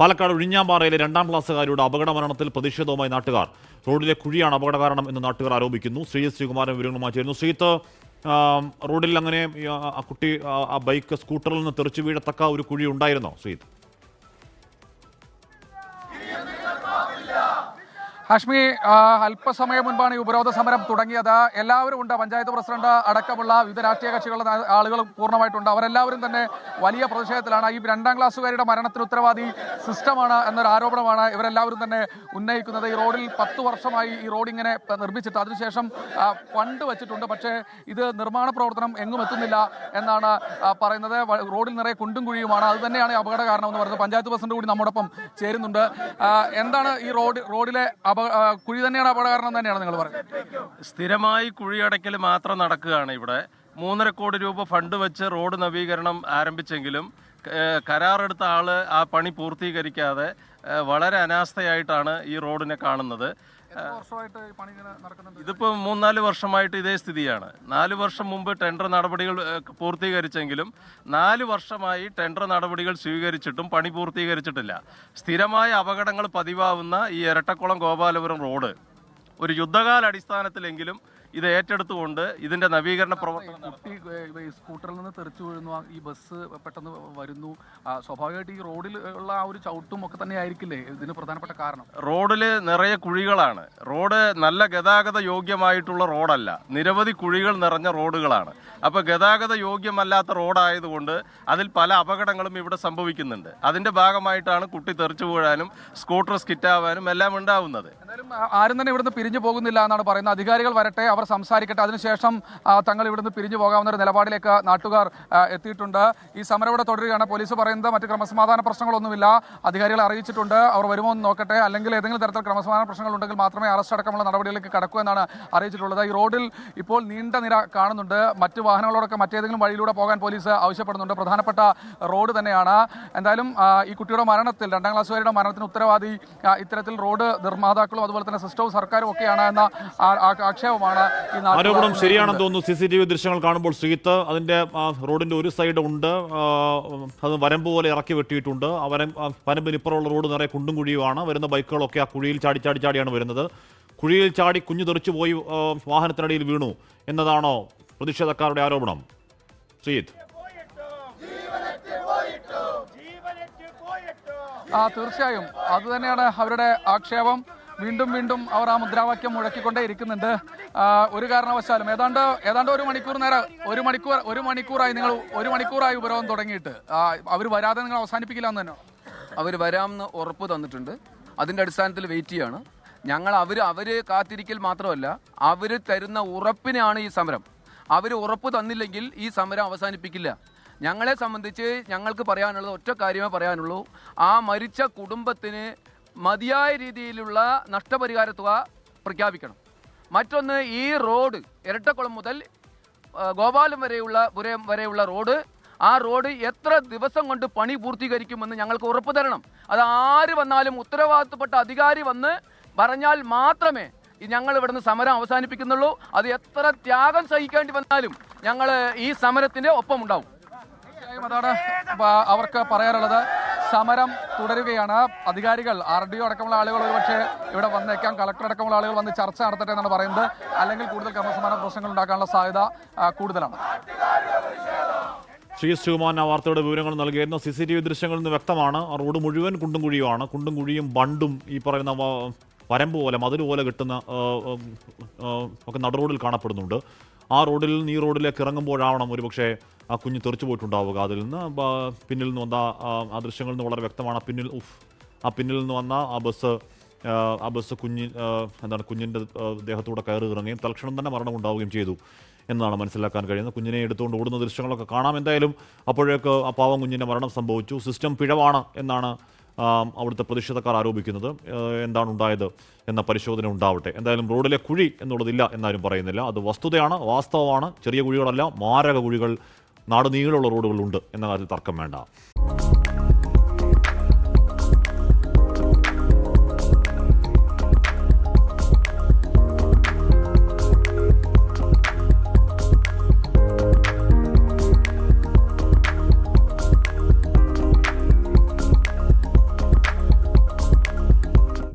പാലക്കാട് ഉഴിഞ്ഞാമ്പാറയിലെ രണ്ടാം ക്ലാസ്സുകാരിയുടെ അപകട മരണത്തിൽ പ്രതിഷേധവുമായി നാട്ടുകാർ. റോഡിലെ കുഴിയാണ് അപകട കാരണം എന്ന് നാട്ടുകാർ ആരോപിക്കുന്നു. ശ്രീ ശ്രീകുമാരൻ വിവരങ്ങളുമായി ചേരുന്നു. ശ്രീത്ത് റോഡിൽ അങ്ങനെ കുട്ടി ആ ബൈക്ക് സ്കൂട്ടറിൽ നിന്ന് തെറിച്ചു വീഴത്തക്ക ഒരു കുഴി ഉണ്ടായിരുന്നോ? ശ്രീത്ത്. ഹാഷ്മി ആ, അല്പസമയം മുൻപാണ് ഈ ഉപരോധ സമരം തുടങ്ങിയത്. എല്ലാവരും ഉണ്ട്. പഞ്ചായത്ത് പ്രസിഡന്റ് അടക്കമുള്ള വിവിധ രാഷ്ട്രീയ കക്ഷികളുടെ ആളുകൾ പൂർണമായിട്ടുണ്ട്. അവരെല്ലാവരും തന്നെ വലിയ പ്രതിഷേധത്തിലാണ്. ഈ രണ്ടാം ക്ലാസ്സുകാരുടെ മരണത്തിന് ഉത്തരവാദി സിസ്റ്റമാണ് എന്നൊരു ആരോപണമാണ് ഇവരെല്ലാവരും തന്നെ ഉന്നയിക്കുന്നത്. ഈ റോഡിൽ പത്ത് വർഷമായി ഈ റോഡ് ഇങ്ങനെ നിർമ്മിച്ചിട്ട് അതിനുശേഷം ഫണ്ട് വെച്ചിട്ടുണ്ട്. പക്ഷേ ഇത് നിർമ്മാണ പ്രവർത്തനം എങ്ങും എത്തുന്നില്ല എന്നാണ് പറയുന്നത്. റോഡിൽ നിറയെ കുണ്ടും കുഴിയുമാണ്. അത് തന്നെയാണ് അപകട കാരണം എന്ന് പറയുന്നത്. പഞ്ചായത്ത് പ്രസിഡന്റ് കൂടി നമ്മോടൊപ്പം ചേരുന്നുണ്ട്. എന്താണ് ഈ റോഡ് റോഡിലെ കുഴി തന്നെയാണ് അപകട കാരണം തന്നെയാണ് നിങ്ങൾ പറയുന്നത് സ്ഥിരമായി കുഴി അടയ്ക്കൽ മാത്രം നടക്കുകയാണ് ഇവിടെ. മൂന്നര കോടി രൂപ ഫണ്ട് വെച്ച് റോഡ് നവീകരണം ആരംഭിച്ചെങ്കിലും കരാറെടുത്ത ആൾ ആ പണി പൂർത്തീകരിക്കാതെ വളരെ അനാസ്ഥയായിട്ടാണ് ഈ റോഡിനെ കാണുന്നത്. ഇതിപ്പോൾ മൂന്നാൽ വർഷമായിട്ട് ഇതേ സ്ഥിതിയാണ്. നാല് വർഷം മുമ്പ് ടെൻഡർ നടപടികൾ പൂർത്തീകരിച്ചെങ്കിലും നാല് വർഷമായി ടെൻഡർ നടപടികൾ സ്വീകരിച്ചിട്ടും പണി പൂർത്തീകരിച്ചിട്ടില്ല. സ്ഥിരമായ അപകടങ്ങൾ പതിവാവുന്ന ഈ ഇരട്ടക്കുളം ഗോപാലപുരം റോഡ് ഒരു യുദ്ധകാല അടിസ്ഥാനത്തിലെങ്കിലും ഇത് ഏറ്റെടുത്തുകൊണ്ട് ഇതിന്റെ നവീകരണ പ്രവർത്തനം കുട്ടി സ്കൂട്ടറിൽ നിന്ന് തെറിച്ചു വീഴുന്നു. ഈ ബസ് പെട്ടെന്ന് വരുന്നു. സ്വാഭാവികമായിട്ട് ഈ റോഡിൽ ഉള്ള ആ ഒരു ചവിട്ടും ഒക്കെ തന്നെ ആയിരിക്കില്ലേ? ഇതിന് പ്രധാനപ്പെട്ട കാരണം. റോഡിൽ നിറയെ കുഴികളാണ്. റോഡ് നല്ല ഗതാഗത യോഗ്യമായിട്ടുള്ള റോഡല്ല. നിരവധി കുഴികൾ നിറഞ്ഞ റോഡുകളാണ്. അപ്പോൾ ഗതാഗത യോഗ്യമല്ലാത്ത റോഡായതുകൊണ്ട് അതിൽ പല അപകടങ്ങളും ഇവിടെ സംഭവിക്കുന്നുണ്ട്. അതിന്റെ ഭാഗമായിട്ടാണ് കുട്ടി തെറിച്ചു വീഴാനും സ്കൂട്ടർ സ്കിറ്റാവാനും എല്ലാം ഉണ്ടാവുന്നത്. ആരും തന്നെ ഇവിടുന്ന് പിരിഞ്ഞു പോകുന്നില്ല എന്നാണ് പറയുന്നത്. അധികാരികൾ വരട്ടെ അവർ സംസാരിക്കട്ടെ. അതിനുശേഷം തങ്ങൾ ഇവിടുന്ന് പിരിഞ്ഞു പോകാവുന്ന ഒരു നിലപാടിലേക്ക് നാട്ടുകാർ എത്തിയിട്ടുണ്ട്. ഈ സമരം ഇവിടെ തുടരുകയാണ്. പോലീസ് പറയുന്നത് മറ്റ് ക്രമസമാധാന പ്രശ്നങ്ങളൊന്നുമില്ല. അധികാരികളെ അറിയിച്ചിട്ടുണ്ട്. അവർ വരുമോ എന്ന് നോക്കട്ടെ. അല്ലെങ്കിൽ ഏതെങ്കിലും തരത്തിൽ ക്രമസമാധാന പ്രശ്നങ്ങൾ ഉണ്ടെങ്കിൽ മാത്രമേ അറസ്റ്റ് അടക്കമുള്ള നടപടികളിലേക്ക് കടക്കൂ എന്നാണ് അറിയിച്ചിട്ടുള്ളത്. ഈ റോഡിൽ ഇപ്പോൾ നീണ്ട നിര കാണുന്നുണ്ട്. മറ്റ് വാഹനങ്ങളോടൊക്കെ മറ്റേതെങ്കിലും വഴിയിലൂടെ പോകാൻ പോലീസ് ആവശ്യപ്പെടുന്നുണ്ട്. പ്രധാനപ്പെട്ട റോഡ് തന്നെയാണ്. എന്തായാലും ഈ കുട്ടിയുടെ മരണത്തിൽ രണ്ടാം ക്ലാസ്സുകാരുടെ മരണത്തിന് ഉത്തരവാദി ഇത്തരത്തിൽ റോഡ് നിർമ്മാതാക്കളും അതുപോലെ തന്നെ സിസ്റ്റവും സർക്കാരും ഒക്കെയാണ് എന്ന ആക്ഷേപമാണ്. ആരോപണം ശരിയാണെന്ന് തോന്നുന്നു. സി സി ടി വി ദൃശ്യങ്ങൾ കാണുമ്പോൾ ശ്രീത്ത് അതിന്റെ റോഡിന്റെ ഒരു സൈഡ് ഉണ്ട്. അത് വരമ്പ് പോലെ ഇറക്കി വെട്ടിയിട്ടുണ്ട്. വരം ആ, വരമ്പിന് ഇപ്പുറമുള്ള റോഡ് നിറയെ കുണ്ടും കുഴിയുമാണ്. വരുന്ന ബൈക്കുകളൊക്കെ ആ കുഴിയിൽ ചാടി ചാടി ചാടിയാണ് വരുന്നത്. കുഴിയിൽ ചാടി കുഞ്ഞു തെറിച്ചു പോയി വാഹനത്തിനടിയിൽ വീണു എന്നതാണോ പ്രതിഷേധക്കാരുടെ ആരോപണം? ആ തീർച്ചയായും. അത് തന്നെയാണ് അവരുടെ ആക്ഷേപം. വീണ്ടും വീണ്ടും അവർ ആ മുദ്രാവാക്യം മുഴക്കിക്കൊണ്ടേ ഇരിക്കുന്നുണ്ട്. ഒരു കാരണവശാലും ഏതാണ്ട് ഏതാണ്ട് ഒരു മണിക്കൂർ നേരം ഒരു മണിക്കൂർ ഒരു മണിക്കൂറായി നിങ്ങൾ ഒരു മണിക്കൂറായി ഉപരോധം തുടങ്ങിയിട്ട്. അവർ വരാതെ നിങ്ങൾ അവസാനിപ്പിക്കില്ല എന്ന് തന്നെ അവർ വരാമെന്ന് ഉറപ്പ് തന്നിട്ടുണ്ട്. അതിന്റെ അടിസ്ഥാനത്തിൽ വെയിറ്റ് ചെയ്യാണ്. ഞങ്ങൾ അവർ അവർ കാത്തിരിക്കൽ മാത്രമല്ല അവർ തരുന്ന ഉറപ്പിനാണ് ഈ സമരം. അവർ ഉറപ്പ് തന്നില്ലെങ്കിൽ ഈ സമരം അവസാനിപ്പിക്കില്ല. ഞങ്ങളെ സംബന്ധിച്ച് ഞങ്ങൾക്ക് പറയാനുള്ളത് ഒറ്റ കാര്യമേ പറയാനുള്ളൂ. ആ മരിച്ച കുടുംബത്തിന് മതിയായ രീതിയിലുള്ള നഷ്ടപരിഹാര തുക പ്രഖ്യാപിക്കണം. മറ്റൊന്ന് ഈ റോഡ് ഇരട്ടക്കുളം മുതൽ ഗോപാലം വരെയുള്ള പുരം വരെയുള്ള റോഡ്. ആ റോഡ് എത്ര ദിവസം കൊണ്ട് പണി പൂർത്തീകരിക്കുമെന്ന് ഞങ്ങൾക്ക് ഉറപ്പ് തരണം. അത് ആര് വന്നാലും ഉത്തരവാദിത്തപ്പെട്ട അധികാരി വന്ന് പറഞ്ഞാൽ മാത്രമേ ഞങ്ങൾ ഇവിടുന്ന് സമരം അവസാനിപ്പിക്കുന്നുള്ളൂ. അത് എത്ര ത്യാഗം സഹിക്കേണ്ടി വന്നാലും ഞങ്ങൾ ഈ സമരത്തിന്റെ ഒപ്പം ഉണ്ടാവും അതാണ് അവർക്ക് പറയാനുള്ളത്. സമരം തുടരുകയാണ്. അധികാരികൾ ആർ ഡി ഒ അടക്കമുള്ള ആളുകൾ ഒരുപക്ഷെ ഇവിടെ വന്നേക്കാം. കളക്ടർ അടക്കമുള്ള ആളുകൾ വന്ന് ചർച്ച നടത്തട്ടെ എന്നാണ് പറയുന്നത്. അല്ലെങ്കിൽ കൂടുതൽ ക്രമസമാന പ്രശ്നങ്ങൾ ഉണ്ടാക്കാനുള്ള സാധ്യത കൂടുതലാണ്. ശ്രീ ശിവമാൻ ആ വാർത്തയുടെ വിവരങ്ങൾ നൽകിയിരുന്ന. സി സി ടി വി ദൃശ്യങ്ങളിൽ നിന്ന് വ്യക്തമാണ് റോഡ് മുഴുവൻ കുണ്ടും കുഴിയുമാണ്. കുണ്ടും കുഴിയും ബണ്ടും ഈ പറയുന്ന വരമ്പ് പോലെ മതിൽ പോലെ കിട്ടുന്ന ഒക്കെ നടുറോഡിൽ കാണപ്പെടുന്നുണ്ട്. ആ റോഡിൽ നിന്ന് ഈ റോഡിലേക്ക് ഇറങ്ങുമ്പോഴാവണം ഒരുപക്ഷെ ആ കുഞ്ഞ് തെറിച്ചു പോയിട്ടുണ്ടാവുക. അതിൽ നിന്ന് പിന്നിൽ നിന്ന് വന്ന ആ, ദൃശ്യങ്ങളിൽ നിന്ന് വളരെ വ്യക്തമാണ്. പിന്നിൽ ഉഫ് ആ പിന്നിൽ നിന്ന് വന്ന ആ ബസ് ആ, ബസ് കുഞ്ഞി എന്താണ് കുഞ്ഞിന്റെ ദേഹത്തൂടെ കയറി ഇറങ്ങുകയും തൽക്ഷണം തന്നെ മരണം ഉണ്ടാവുകയും ചെയ്തു എന്നാണ് മനസ്സിലാക്കാൻ കഴിയുന്നത്. കുഞ്ഞിനെ എടുത്തുകൊണ്ട് ഓടുന്ന ദൃശ്യങ്ങളൊക്കെ കാണാം. എന്തായാലും അപ്പോഴേക്ക് ആ പാവം കുഞ്ഞിന്റെ മരണം സംഭവിച്ചു. സിസ്റ്റം പിഴവാണ് എന്നാണ് അവിടുത്തെ പ്രതിഷേധക്കാർ ആരോപിക്കുന്നത് എന്താണ് ഉണ്ടായത് എന്ന പരിശോധന ഉണ്ടാവട്ടെ. എന്തായാലും റോഡിലെ കുഴി എന്നുള്ളതില്ല എന്നാരും പറയുന്നില്ല. അത് വസ്തുതയാണ് വാസ്തവമാണ്. ചെറിയ കുഴികളല്ല മാരക കുഴികൾ നാട് നീളമുള്ള റോഡുകളുണ്ട് എന്ന കാര്യത്തിൽ തർക്കം വേണ്ട.